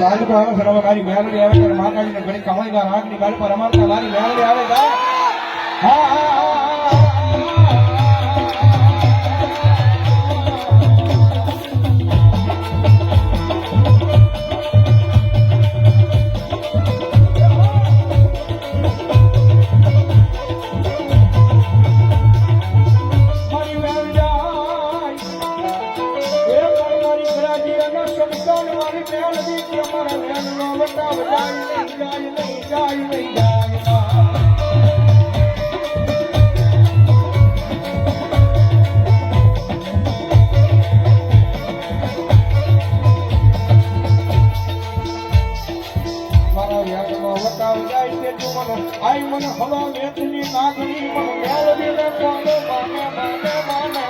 તાલુકો આવે સર્વકારી મેલડી આવે ત્યારે માતાજીને ઘણી કમાઈદાર આંખની ગાડી પર અમારતા મારી મેલડી આવે હા હા હા, આઈ મને. હવા વેતની નાગની મને મેલડી ને કોને માને માને માને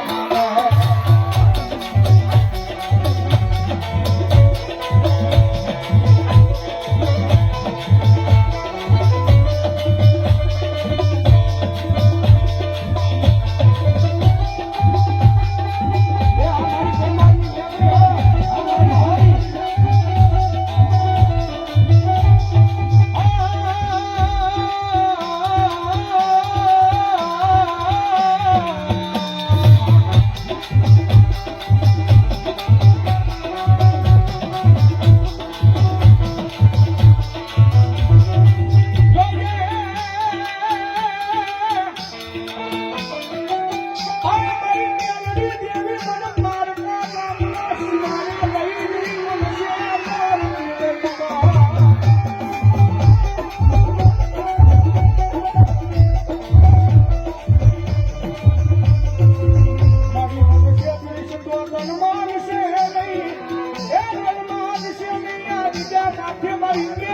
મારી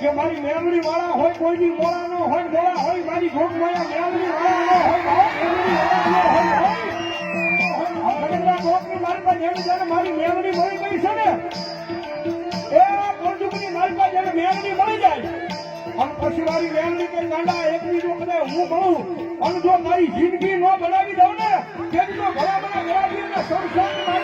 કે મારી મેમરી વાળા હોય, કોઈની મોળા નો હોય, મોળા હોય, મારી ભોગ માયા મેમરી વાળા નો હોય, મારી મેમરી મળી ગઈ છે ને એ કોટુકની પાસે જેને મેમરી મળી જાય. અને પછી મારી મેમરી કે ગાંડા એકની જો કદાચ હું ભણું અને જો મારી જિંદગી ન બનાવી દઉં ને તેથી તો ઘણા બધા ગરાબી અને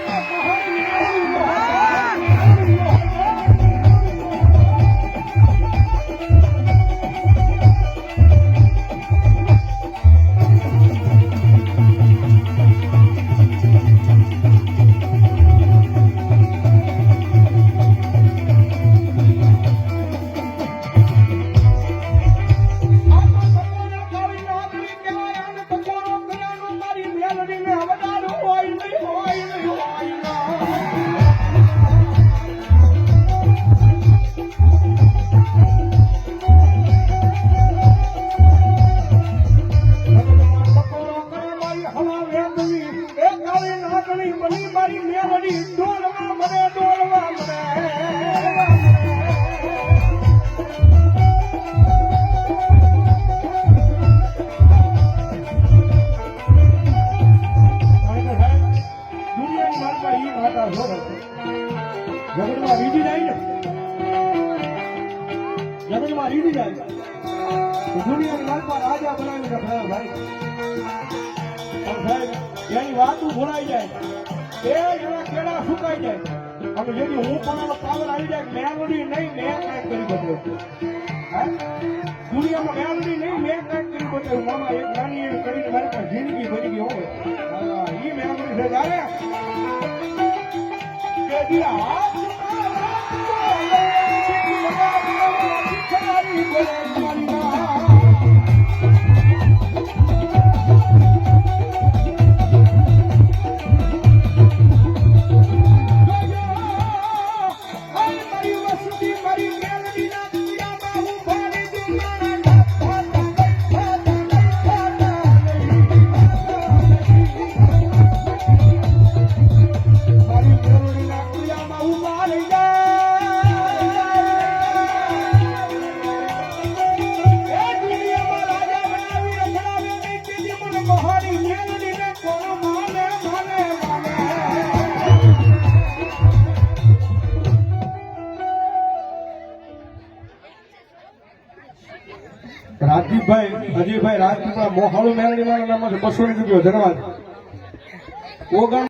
જગતમાં રીડી જાય ને. જગતમાં રીડી જાય. દુનિયાની માલમાં રાજા બનાવી રખાયો ભાઈ. પણ સાહેબ એની વાતું ભૂલાઈ જાય. એ એના કેળા સુકાઈ જાય. અને જેથી હું પણ પાવર આવી જાય, મેલડી નહીં, મેં કાંઈક કરી હે? દુનિયામાં મેલડી નહીં, મેં કાંઈક કરી બદલ્યું મામા, એક મારી જિંદગી બની ગઈ હોય. એ મેલડી છે ત્યારે રાજદીપભાઈ અજયભાઈ રાજદીપા મોહાળુ મેરણી મારા નામ બસો ની રૂપિયો ધન્યવાદ. ઓગણ